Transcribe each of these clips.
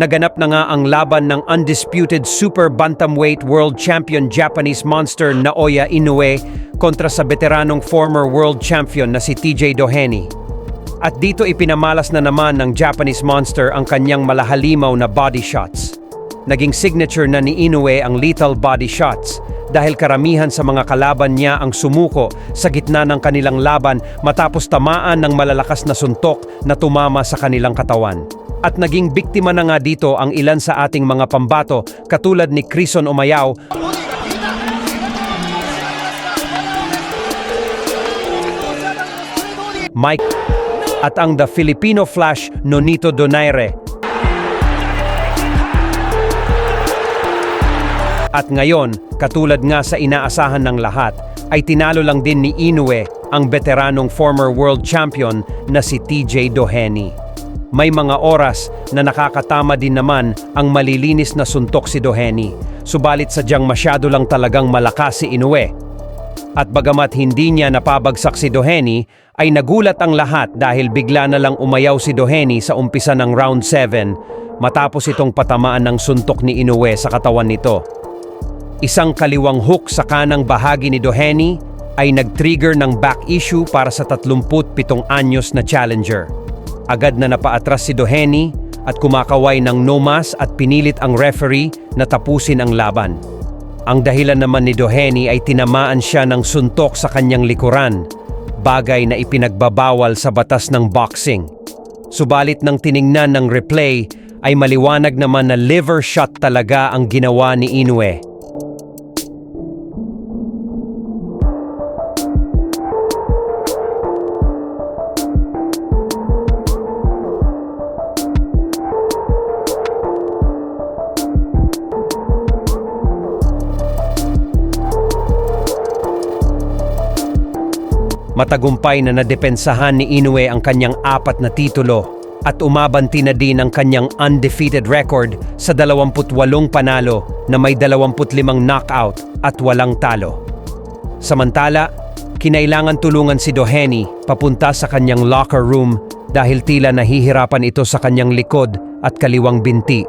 naganap na nga ang laban ng undisputed super bantamweight world champion Japanese monster Naoya Inoue kontra sa veteranong former world champion na si TJ Doheny. At dito ipinamalas na naman ng Japanese monster ang kanyang malahalimaw na body shots. Naging signature na ni Inoue ang lethal body shots dahil karamihan sa mga kalaban niya ang sumuko sa gitna ng kanilang laban matapos tamaan ng malalakas na suntok na tumama sa kanilang katawan. At naging biktima na nga dito ang ilan sa ating mga pambato katulad ni Crison Umayao Mike at ang The Filipino Flash Nonito Donaire. At ngayon, katulad nga sa inaasahan ng lahat, ay tinalo lang din ni Inoue ang veteranong former world champion na si TJ Doheny. May mga oras na nakakatama din naman ang malilinis na suntok si Doheny, subalit sadyang masyado lang talagang malakas si Inoue. At bagamat hindi niya napabagsak si Doheny, ay nagulat ang lahat dahil bigla na lang umayaw si Doheny sa umpisa ng round 7 matapos itong patamaan ng suntok ni Inoue sa katawan nito. Isang kaliwang hook sa kanang bahagi ni Doheny ay nag-trigger ng back issue para sa 37 anyos na challenger. Agad na napaatras si Doheny at kumakaway ng nomas at pinilit ang referee na tapusin ang laban. Ang dahilan naman ni Doheny ay tinamaan siya ng suntok sa kanyang likuran, bagay na ipinagbabawal sa batas ng boxing. Subalit nang tiningnan ng replay ay maliwanag naman na liver shot talaga ang ginawa ni Inoue. Matagumpay na nadepensahan ni Inoue ang kanyang apat na titulo at umabanti na din ang kanyang undefeated record sa 28 panalo na may 25 knockout at walang talo. Samantala, kinailangan tulungan si Doheny papunta sa kanyang locker room dahil tila nahihirapan ito sa kanyang likod at kaliwang binti.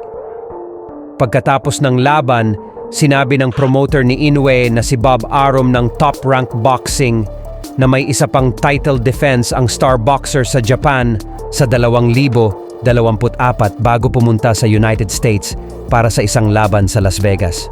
Pagkatapos ng laban, sinabi ng promoter ni Inoue na si Bob Arum ng Top Rank Boxing na may isa pang title defense ang star boxer sa Japan sa 2024 bago pumunta sa United States para sa isang laban sa Las Vegas.